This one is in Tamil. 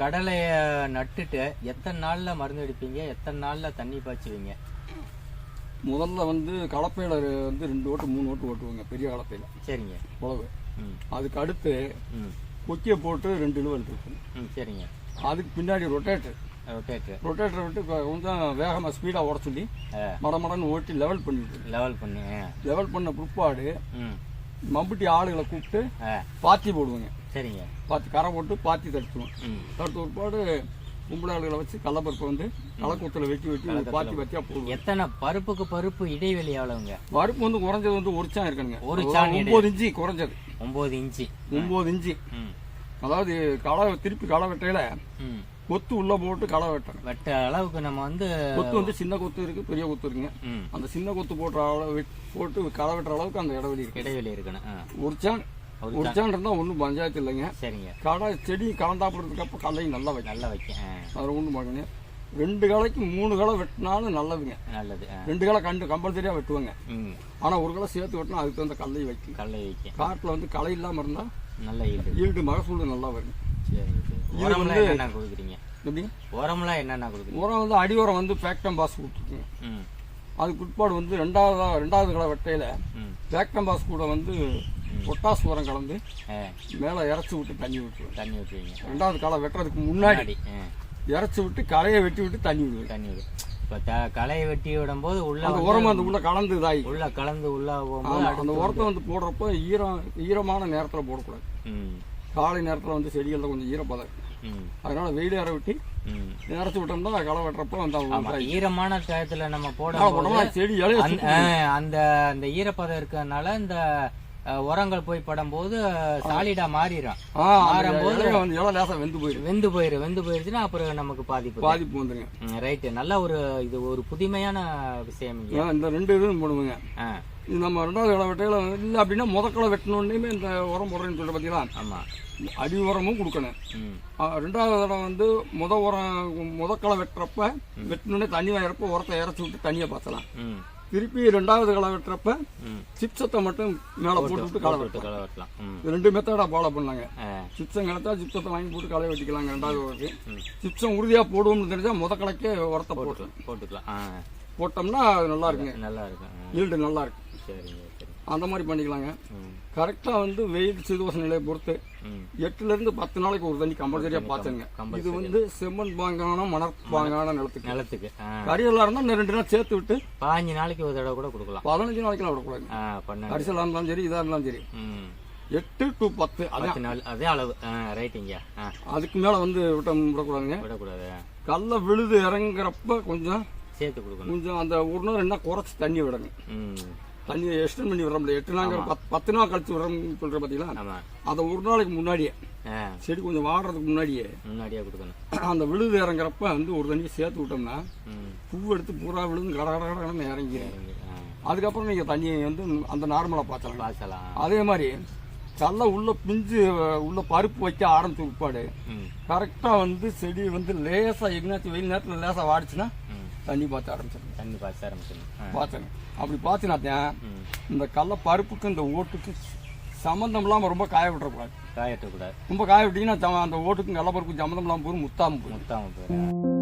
கடலைய நட்டுட்டு எத்தனை நாள்ல மருந்து அடிப்பீங்க? எத்தனை நாள்ல தண்ணி பாய்ச்சுவீங்க? முதல்ல வந்து கலப்பையில் வந்து ரெண்டு ஓட்டு மூணு ஓட்டு ஓட்டுவாங்க பெரிய கலப்பையில். சரிங்க. உழவு அதுக்கு அடுத்து கொக்கியை போட்டு ரெண்டு இழுவல் இருக்கும் சரிங்க. அதுக்கு பின்னாடி ரொட்டேட்டர் ரொட்டேட்ரு ரொட்டேட்டரை விட்டு கொஞ்சம் வேகமாக ஸ்பீடாக ஓட சொல்லி மடமடன்னு ஓட்டி லெவல் பண்ணிவிட்டு லெவல் பண்ணி. லெவல் பண்ண பிற்பாடு மம்புட்டி ஆளுகளை கூப்பிட்டு பாத்தி போடுவாங்க. சரிங்க. பாத்தி கரை போட்டு பாத்தி தடுத்துவோம் தடுத்த பிற்பாடு கும்பல ஆளுகளை வச்சு கடலப்பருப்பை வந்து களக்கூத்தில் வெட்டி வெட்டி பாத்தி பாத்தியாக போடுவோம். எத்தனை பருப்புக்கு பருப்பு இடைவெளி எவ்வளவுங்க? பருப்பு வந்து குறைஞ்சது வந்து ஒரு சான் இருக்கணுங்க. ஒரு இடை- ஒன்பது இன்ச்சு குறைஞ்சது. ஒன்பது இன்ச்சு ஒன்பது இன்ச்சு ம். அதாவது களை திருப்பி களை வெட்டையில கொத்து உள்ள போட்டு களை வெட்டணும். வெட்ட அளவுக்கு நம்ம வந்து கொத்து வந்து சின்ன கொத்து இருக்கு பெரிய கொத்து இருக்குங்க. அந்த சின்ன கொத்து போடுற அளவு வெட்- போட்டு களை வெட்டுற அளவுக்கு அந்த இடைவெளி இருக்கு. இடைவெளி இருக்கணும். ஒரு சான் ஒரு ஒரு சான் இருந்தால் ஒன்றும் பஞ்சாயத்து இல்லைங்க. சரிங்க. களை செடி கலந்தாப்புறதுக்கு அப்போ களையும் நல்லா வைக்கும் நல்லா வைக்க ஆ. அதில் ஒன்றும் பார்க்கணும் ரெண்டு களைக்கு மூணு களை வெட்டினாலும் நல்லதுங்க. நல்லது ரெண்டு களை கண்டு கம்பல்சரியாக வெட்டுவாங்க. ஆனால் ஒரு களை சேர்த்து வெட்டினா அதுக்கு தகுந்த கல்லையும் வைக்கும். கடலை வைக்க காட்டில் வந்து களை இல்லாமல் இருந்தால் நல்ல ஈல்டு. ஈல்டு மகசூல் நல்லா வரும். இது வந்து- என்னென்ன கொடுக்குறீங்க? எப்படி உரம்லாம் என்னென்ன கொடுக்குறீங்க? உரம் வந்து அடி உரம் வந்து பேக்டம் பாஸ் கொடுத்துருக்குங்க. ம். அதுக்கு பிற்பாடு வந்து ரெண்டாவது ரெண்டாவது களை வெட்டையில் ம். பேக்டம் பாஸ் கூட வந்து பொட்டாஸ் உரம் கலந்து மேலே இறச்சி விட்டு தண்ணி விட்டுருவேன் தண்ணி ஊற்றுவீங்க ரெண்டாவது களை வெட்டுறதுக்கு முன்னாடி இறச்சி விட்டு களையை வெட்டி விட்டு தண்ணி விடுவேன் தண்ணி விடு இப்போ களையை வெட்டி விடும்போது உள்ள அந்த வந்து- உரம் அந்த உள்ள கலந்து இதாகி. உள்ள கலந்து உள்ள போகும்போது அந்த உரத்தை வந்து போடுறப்போ ஈரம் ஈரமான நேரத்தில் போடக்கூடாது. காலை நேரத்தில் வந்து செடிகளில் கொஞ்சம் ஈரப்பதம். அதனால வெயில் இற விட்டு ம் இறச்சி விட்டோம்னா களை வெட்டுறப்போ அந்த ஈரமான டயத்துல நம்ம போட்டோம்னா செடி அந்த அந்த ஈரப்பதம் இருக்கிறதுனால இந்த உரங்கள் போய் படும்போது சாலிடா மாறிடும் ஆ மாறும்போது இலை லேசாக வெந்து போயிடும் வெந்து போயிரு வெந்து போயிருச்சுன்னா அப்புறம் நமக்கு பாதிப்பு. பாதிப்பு வந்துருங்க. ரைட்டு. நல்ல ஒரு இது ஒரு புதுமையான விஷயம் இந்த ரெண்டு இதுவும் போடுவேங்க. நம்ம ரெண்டாவது களை வெட்டையில இல்லை அப்படின்னா முதக்களை வெட்டணுன்னே இந்த உரம் போடுறேன்னு சொல்லிட்டு பார்த்தீங்களா ஆமா. அடி உரமும் கொடுக்கணும். ரெண்டாவது தடவை வந்து முத உரம் முதக்களை வெட்டுறப்ப வெட்டணுன்னே தண்ணி வாயிறப்ப உரத்தை இறச்சி விட்டு தண்ணியை பார்த்தலாம் திருப்பி ரெண்டாவது களை வெட்டுறப்ப சிப்சத்தை மட்டும் மேலே போட்டு விட்டு களை வெட்டலாம். ரெண்டு மெத்தடா ஃபாலோ பண்ணாங்க. சிப்சம் கிடச்சா சிப்சத்தை வாங்கி போட்டு களை வெட்டிக்கலாங்க ரெண்டாவது. சிப்சம் உறுதியாக போடுவோம்னு தெரிஞ்சா முத கலைக்கே உரத்தை போட்டு போட்டுக்கலாம். போட்டோம்னா அது நல்லா இருக்குங்க. நல்லா இருக்கும் ஈல்டு நல்லா இருக்கு. சரிங்க சரி அந்த மாதிரி பண்ணிக்கலாங்க. கரெக்டாக வந்து வெயில் சீதோஷ நிலையை பொறுத்து ம். எட்டுல இருந்து பத்து நாளைக்கு ஒரு தண்ணி கம்பல்சரியா பாத்துங்க compulsory. இது வந்து செம்மண் பாங்கான மணற் பாங்கான நிலத்துக்கு. நிலத்துக்கு கரியெல்லாம் இருந்தா இன்னும் ரெண்டு நாள் சேர்த்து விட்டு பாஞ்சு நாளைக்கு ஒரு தடவை கூட கொடுக்கலாம். பதினஞ்சு நாளைக்கெல்லாம் விடக்கூடாது கரிசலாக இருந்தாலும் சரி இதாக இருந்தாலும் சரி. எட்டு டு பத்து பத்து நாள் அதே அளவு ரைட்டுங்க அதுக்கு மேல வந்து விட்ட விடக்கூடாதுங்க விடக்கூடாது கல்ல விழுது இறங்குறப்ப கொஞ்சம் சேர்த்து கொடுக்கணும். கொஞ்சம் அந்த ஒரு நாள் ரெண்டா குறைச்சி தண்ணி விடணும். ம். தண்ணி எக்ஸ்டெண்ட் பண்ணி விட முடியாது எட்டு நாள் பத்து பத்து நாள் கழிச்சு விடுறோம்னு சொல்ற பாத்தீங்களா? ஆமா. அதை ஒரு நாளைக்கு முன்னாடியே செடி கொஞ்சம் வாடுறதுக்கு முன்னாடியே முன்னாடியே கொடுக்கணும். அந்த விழுது இறங்குறப்ப வந்து ஒரு தண்ணியை சேர்த்து விட்டோம்னா பூ எடுத்து பூரா விழுந்து கட கட கடன்னு. ஆ. அதுக்கப்புறம் நீங்கள் தண்ணியை வந்து அந்த நார்மலாக பார்த்தலாம் பாசலாம் அதே மாதிரி கடல உள்ள பிஞ்சு உள்ள பருப்பு வைக்க ஆரம்பிச்ச ம். கரெக்டாக வந்து செடி வந்து லேசாக எங்கேயாச்சும் வெயில் நேரத்தில் லேசாக வாடிச்சுன்னா தண்ணி பார்த்து ஆரம்பிச்சிடும் தண்ணி பாய்ச்ச ஆரம்பிச்சிடணும். ஆ. பார்த்தேங்க அப்படி பார்த்தினாத்தான் இந்த கடல பருப்புக்கு இந்த ஓட்டுக்கு சம்மந்தம் இல்லாமல் ரொம்ப காய விட்டுறக்கூடாது. காயட்டக்கூடாது ரொம்ப காய விட்டீங்கன்னா அந்த ஓட்டுக்கும் கடல பருப்புக்கும் சம்மந்தம் இல்லாமல் போகும் முத்தாமல் போயிடும். முத்தாம போயிடும்.